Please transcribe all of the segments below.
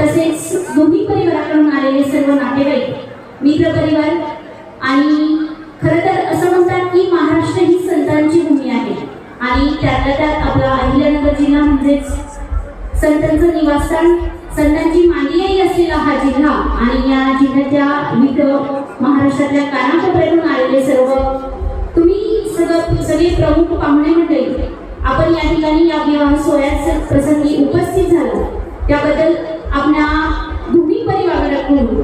तसेच दोन्ही परिवाराकडून आलेले सर्व नातेवाईक मित्र परिवार आणि खरं तर असं म्हणतात की महाराष्ट्र ही संतांची भूमी आहे. आणि त्यातल्या त्यात आपला अहिल्यानगर जिल्हा म्हणजेच संतांचं निवासस्थान संतांची मांदियाई असलेला हा जिल्हा आणि या जिल्ह्याच्या विविध महाराष्ट्रातल्या कानाकोपऱ्यातून आलेले सर्व तुम्ही सगळं सगळे प्रमुख पाहुणे मंडळी आपण या ठिकाणी या विवाह सोहळ्यात प्रसंगी उपस्थित झालो. त्याबद्दल आपल्या दोन्ही परिवाराकडून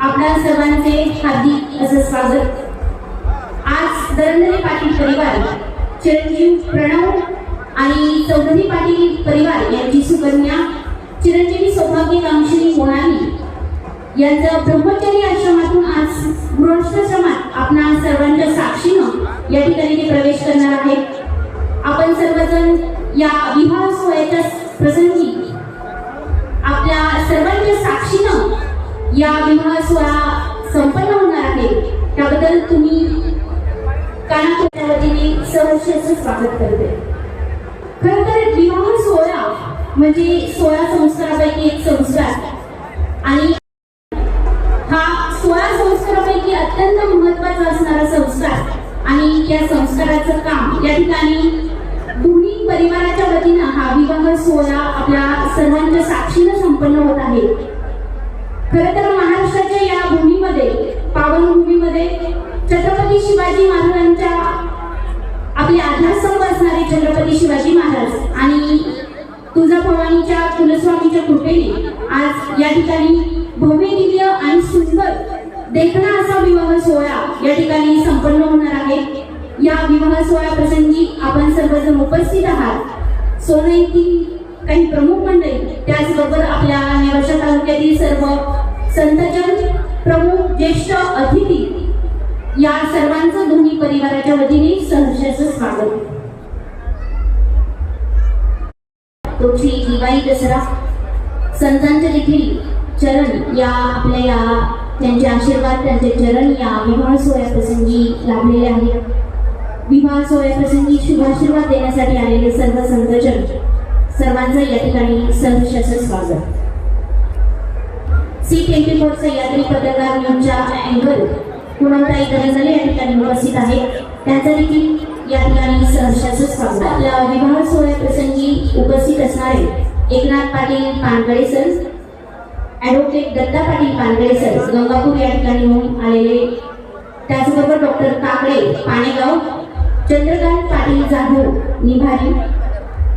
आपल्या सर्वांचे हार्दिक असं स्वागत. आज दरंदरे पाटील परिवार चिरंजीव प्रणव आणि चौधरी पाटील परिवार यांची सुकन्या चिरंजीवी सौभाग्यकांक्षी मोनाली यांचं ब्रह्मचर्य आश्रमातून आज गृहस्थाश्रमात आपण सहर्षाचं स्वागत करते. खर तर विवाह सोहळा म्हणजे सोळा संस्कारापैकी एक संस्कार. आणि हा सोळा संस्कारापैकी अत्यंत महत्त्वाचा असणारा संस्कार आणि या संस्काराचं काम या ठिकाणी दोन्ही परिवाराच्या वतीनं हा विवाह सोहळा आपल्या सर्वांच्या साक्षीनं संपन्न होत आहे. खर तर महाराष्ट्राच्या या भूमीमध्ये पावनभूमीमध्ये छत्रपती शिवाजी महाराजांच्या आपले आधारस्तंभ असणारे छत्रपती शिवाजी महाराज आणि तुळजाभवानीच्या कुलस्वामीच्या कृपेने आज या ठिकाणी भव्य दिव्य आणि सुंदर देखणा असा विवाह सोहळा या ठिकाणी संपन्न होणार आहे. या विवाह सोहळ्या प्रसंगी आपण सर्वजण उपस्थित आहात. सोनं येथील काही प्रमुख मंडळी त्याचबरोबर आपल्या नेवाशा तालुक्यातील सर्व संतजन प्रमुख ज्येष्ठ अतिथी या सर्वांचं दोन्ही परिवाराच्या वतीने सहर्षाचं स्वागत. तुमची दिवाळी दसरा संतांच्या देखील चरण या आपल्या या त्यांचे आशीर्वाद त्यांचे चरण या विवाह सोहळ्या प्रसंगी लाभलेले आहेत. विवाह सोहळ्या प्रसंगी शुभाशीर्वाद देण्यासाठी आलेले सर्व संतजन सर्वांचं या ठिकाणी सहर्षाचं स्वागत. सी ट्वेंटी फोरचं यात्री पत्रकार न्यूजच्या अँकर कुणताई दरंगले या ठिकाणी उपस्थित आहेत त्यांचा देखील या ठिकाणी सहर्षाचं स्वागत आपल्या विवाह सोहळ्या प्रसंगी उपस्थित असणारे Eknath Patil Pangale sir advocate Datta Patil Pangale sir Gangapur या ठिकाणी होऊन आलेले. त्याचबरोबर डॉक्टर काकडे पाणेगाव चंद्रकांत पाटील जाधव निभारी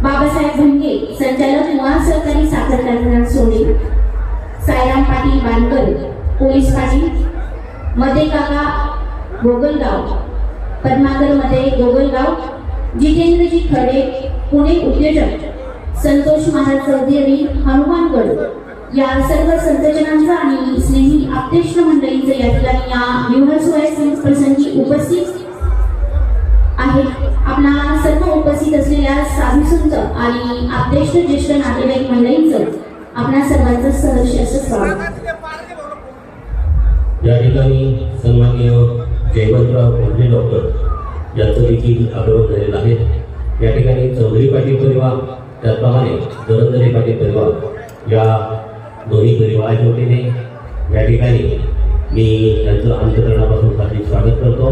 बाबासाहेब भंगे संचालक महासहकारी साखर कारखाना सोने सायराम पाटील बांधकर पोलीस पाटील मध्ये काका गोगलगाव. पद्मागरमध्ये गोगलगाव. जितेंद्रजी खडे पुणे उद्योजक. संतोष महाराज चौधरी हनुमानगड. या सर्व संतजनांचा आणि स्नेही आप्तेष्ट मंडळींचं या ठिकाणी या विवाह प्रसंगी उपस्थित आहे आपला सर्व उपस्थित असलेल्या साधू संत आणि आप्तेष्ट ज्येष्ठ नातेवाईक मंडळींचं आपणा सर्वांचं सहर्ष असं स्वागत. या ठिकाणी सन्माननीय जयवंतराव कोंढे डॉक्टर यांचं देखील आगमन झालेलं आहे. या ठिकाणी चौधरी पाटील परिवार त्याचप्रमाणे धरंदरे पाटील परिवार या दोन्ही परिवाराच्या वतीने. या ठिकाणी मी त्यांचं अंतकरणापासून हार्दिक स्वागत करतो.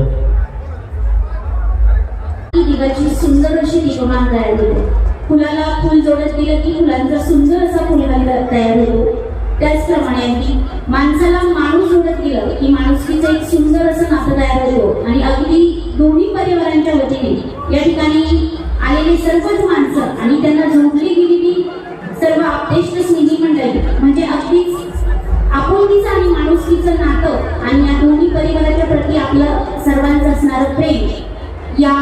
ही दिवाची सुंदर अशी दीपमान तयार होते फुलाला फुल जोडत गेलं की फुलांचा सुंदर असा फुलहार तयार होतो त्याचप्रमाणे अगदी माणसाला एक सुंदर असं नातं तयार होतो आणि अगदी दोन्ही परिवारांच्या वतीने या ठिकाणी आलेली सर्वच माणसं आणि त्यांना जोडली गेलेली सर्व आपतेष्ट स्नेही मंडळी. म्हणजे अगदीच आपुलकीचं आणि माणुसकीचं नातं आणि या दोन्ही परिवाराच्या प्रती आपलं सर्वांचं असणारं प्रेम या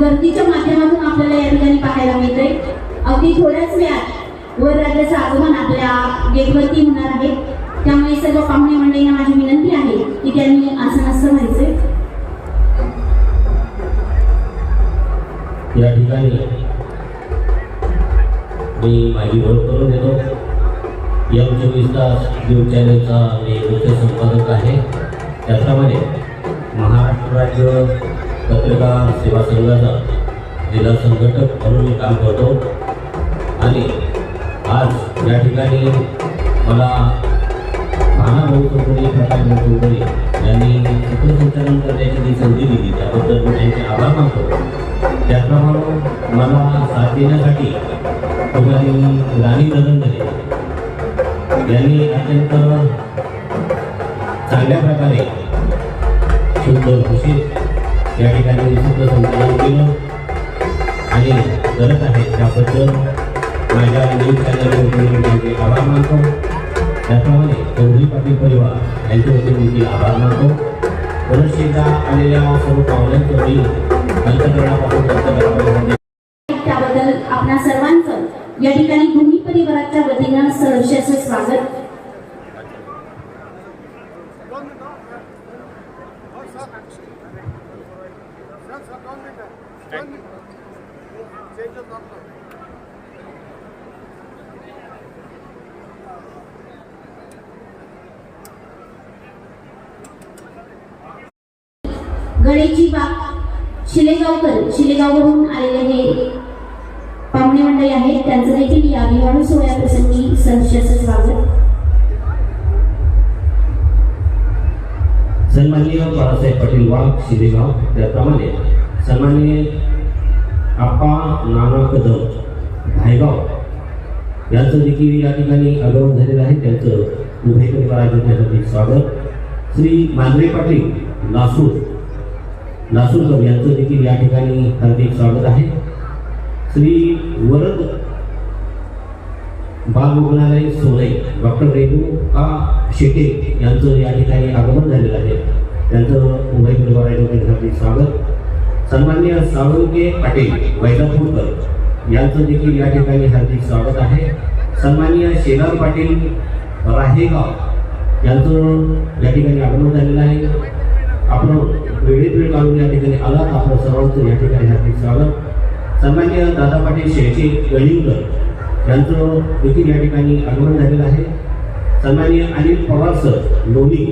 गर्दीच्या माध्यमातून आपल्याला या ठिकाणी पाहायला मिळते अगदी थोड्याच वेळात वर राज्याचं आगमन आपल्या गेटवरती होणार आहे. त्यामुळे सर्व पाहुणे मंडळींना माझी विनंती आहे की त्यांनी आसनस्थ व्हायचे. या ठिकाणी मी माझी ओळख करून देतो. यम चोवीस तास न्यूज चॅनलचा मी मुख्य संपादक आहे. त्याप्रमाणे महाराष्ट्र राज्य पत्रकार सेवा संघाचा जिल्हा संघटक म्हणून मी काम करतो. आणि आज या ठिकाणी मला भाना भाऊ चौधरी प्रकाश चौधरी यांनी करण्याची जी संधी दिली त्याबद्दल मी त्यांचे आभार मानतो त्याचप्रमाणे मला साथ देण्यासाठी तुम्हाला राणी दरंदरे यांनी अत्यंत चांगल्या प्रकारे शुद्ध घोषित या ठिकाणी सूत्रसंचालन केलं आणि करत. आहे त्याबद्दल माझ्या न्यूज चॅनलवरती आभार मानतो त्याप्रमाणे चौधरी पाटील परिवार यांच्या वतीने देखील आभार मानतो परत आलेल्या सर्व पाहुण्यांचं मी अंतकरणापासून अंतकरणापर्यंत त्याबद्दल आपणा सर्वांचं या ठिकाणी भूमी परिवाराच्या वतीनं सहर्ष स्वागत. गणेशजी बाग शिलेगावकर शिलेगाववरून आलेले हे पाहुणे मंडळी आहेत. त्यांचं देखील या विवाह सोहळ्याप्रसंगी सहर्ष स्वागत. सन्माननीय बाळासाहेब पाटील वाघ शिलेगाव त्याप्रमाणे सन्माननीय आप्पा नाना कदम भायगाव यांचं देखील या ठिकाणी आगमन झालेलं आहे. त्यांचं उभय परिवाराचे स्वागत. श्री मांद्रे पाटील लासूर लासूरकर यांचं देखील या ठिकाणी हार्दिक स्वागत आहे. श्री वरद बाल रुग्णालय सोनई डॉक्टर रेणू का शेटे यांचं या ठिकाणी आगमन झालेलं आहे. त्यांचं मुंबई परिवाराच्या हार्दिक स्वागत. सन्मान्य साळुंके पाटील वैजापूरकर यांचं देखील या ठिकाणी हार्दिक स्वागत आहे. सन्मान्य शेलार पाटील राहेगाव यांचं या ठिकाणी आगमन झालेलं आहे. आपण वेळी वेळ काढून या ठिकाणी आलात. आपलं सर्वांचं या ठिकाणी हार्दिक स्वागत. सन्मान्य दादा पाटील शेळके गळीवकर यांचं देखील या ठिकाणी आगमन झालेलं आहे. सन्मान्य अनिल पवार सर लोणी.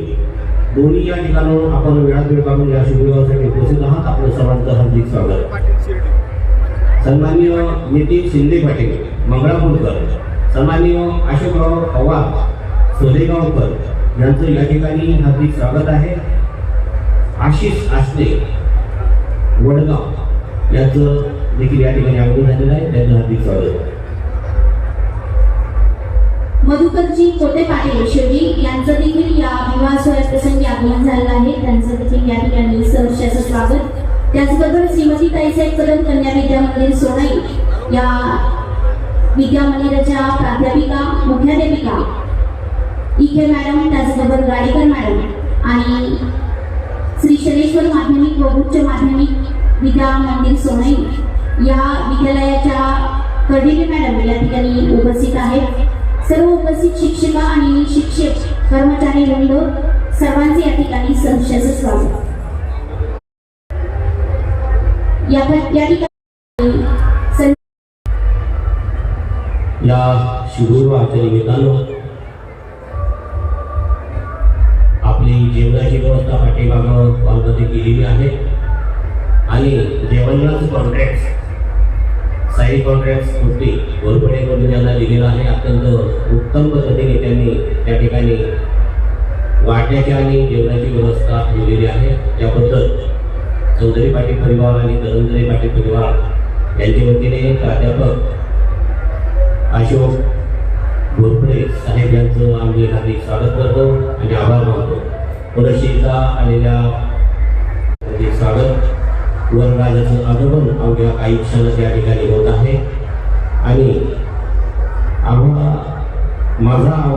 दोन्ही या ठिकाणाहून आपण वेळात वेळ काढून या शिबिरासाठी उपस्थित आहात. आपलं सर्वांचं हार्दिक स्वागत. सन्मान्य नितीन शिंदे पाटील मंगळापूरकर. सन्मान्य अशोकराव पवार सोलेगावकर यांचं या ठिकाणी हार्दिक स्वागत आहे. आशिष आसने वडगाव. यांचं देखील या ठिकाणी आगमन झालेलं आहे. त्यांचं हार्दिक स्वागत. मधुकरजी कोटे पाटील शिवजी यांचं देखील या विवाह सोहळ्या प्रसंगी आगमन झालेलं आहे. त्यांचं देखील या ठिकाणी सहर्षाचं स्वागत. त्याचबरोबर श्रीमती ताईसाहेब कदम कन्या विद्या मंदिर सोनई या विद्या मंदिराच्या प्राध्यापिका मुख्याध्यापिका इके मॅडम त्याचबरोबर गाडीकर मॅडम आणि श्री शनेश्वर माध्यमिक व उच्च माध्यमिक विद्या मंदिर सोनई या विद्यालयाच्या कर्डिले मॅडम या ठिकाणी उपस्थित आहेत. सर्व उपस्थित शिक्षिका आणि शिक्षक कर्मचारी वृंद सर्वांचे या ठिकाणी सहर्षाचं स्वागत. या ठिकाणी या व्यवस्था पाठीमागं केलेली आहे. आणि जेवणाचं कॉन्ट्रॅक्ट साई कॉन्ट्रॅक्ट होती गोरपडे करून यांना दिलेलं आहे. अत्यंत उत्तम पद्धतीने त्यांनी त्या ठिकाणी वाटण्याची आणि जेवणाची व्यवस्था ठेवलेली आहे. त्याबद्दल चौधरी पाटील परिवार आणि दरंजरी पाटील परिवार यांच्या वतीने प्राध्यापक अशोक घोरपडे साहेब यांचं आम्ही हार्दिक स्वागत करतो आणि आभार मानतो. परत आलेल्या स्वागत वनराजाचं आगमन अवघ्या काही क्षणात या ठिकाणी होत आहे. आणि आम्हाला माझा